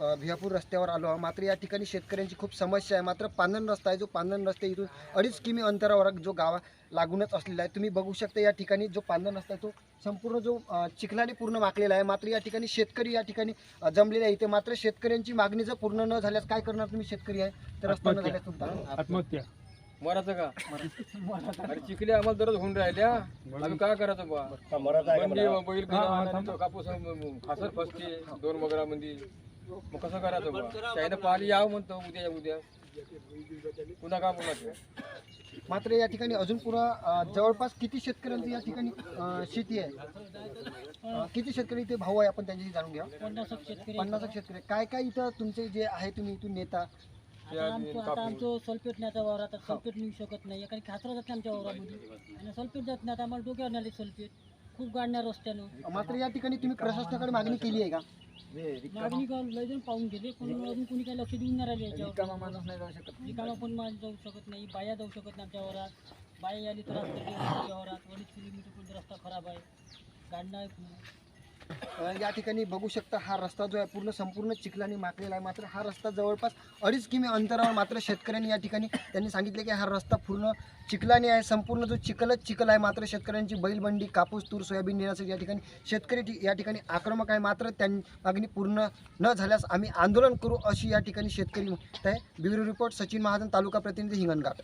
भियापूर रस्त्यावर आलो आहोत. मात्र या ठिकाणी शेतकऱ्यांची खूप समस्या आहे. मात्र पांदन रस्ता आहे जो पांदन रस्ता इथून अडीच किमी अंतरावर जो गावा लागूनच असलेला आहे. तुम्ही बघू शकता या ठिकाणी जो पांदन रस्ता आहे तो संपूर्ण जो चिखलाने पूर्ण माकलेला आहे. मात्र या ठिकाणी शेतकरी या ठिकाणी जमलेले आहे इथे मात्र शेतकऱ्यांची मागणी जर पूर्ण न झाल्यास काय करणार तुम्ही शेतकरी आहे? तर रस्ता न झाल्यास तुमचा. आत्महत्या. मराचं का? अरे चिखले आम्हाला दररोज होऊन राहिल्या. आम्ही काय करायचं बा मंदी बैल गेला, थांब. कापूस फासर फसते दोन मगरा मंदी मग कसं करायचं त्याने पाणी यावं म्हणतो उद्या या उद्या. पुन्हा काय बोलायचं मात्र या ठिकाणी अजून पुन्हा अ, जवळपास किती शेतकऱ्यांची या ठिकाणी अ, शेती आहे? अ, किती शेतकरी इथे भाऊ आहे? आपण त्यांच्याशी जाणून घ्या. पन्नास शेतकरी पन्नास एक शेतकरी. काय काय इथं तुमचे जे आहे तुम्ही इथून नेता? आता आमचं आता आमचं सल्फेट नाही आता वावरात आता सल्फेट नेऊ शकत नाही. कारण खाचरा जात नाही आमच्या वावरामध्ये. आणि सल्फेट जात नाही आता आम्हाला डोक्यावर नाही सल्फेट. खूप गाडण्या रस्त्यानं. मात्र या ठिकाणी तुम्ही प्रशासनाकडे मागणी केली आहे का? मागणी का लय जण पाहून गेले. पण अजून कोणी काही लक्ष देऊन नाही राहिले याच्यावर. माणूस नाही जाऊ शकत. रिकामा पण माणूस जाऊ शकत नाही. बाया जाऊ शकत नाही आमच्या वावरात. बाया आली तर रस्ता आमच्या वावरात अडीच किलोमीटर पण रस्ता खराब आहे. गाडणं आहे अ, या ठिकाणी बघू शकता हा रस्ता जो आहे पूर्ण संपूर्ण चिखलाने माकलेला आहे. मात्र हा रस्ता जवळपास अडीच किमी अंतरावर मात्र शेतकऱ्यांनी या ठिकाणी त्यांनी सांगितले की हा रस्ता पूर्ण चिखलाने आहे. संपूर्ण जो चिखलच चिखल आहे मात्र शेतकऱ्यांची बैलबंडी कापूस तूर सोयाबीन नेण्यासाठी या ठिकाणी शेतकरी या ठिकाणी आक्रमक आहे. मात्र त्यां मागणी पूर्ण न झाल्यास आम्ही आंदोलन करू अशी या ठिकाणी शेतकरी म्हणत आहे. ब्युरो रिपोर्ट सचिन महाजन तालुका प्रतिनिधी हिंगणघाट.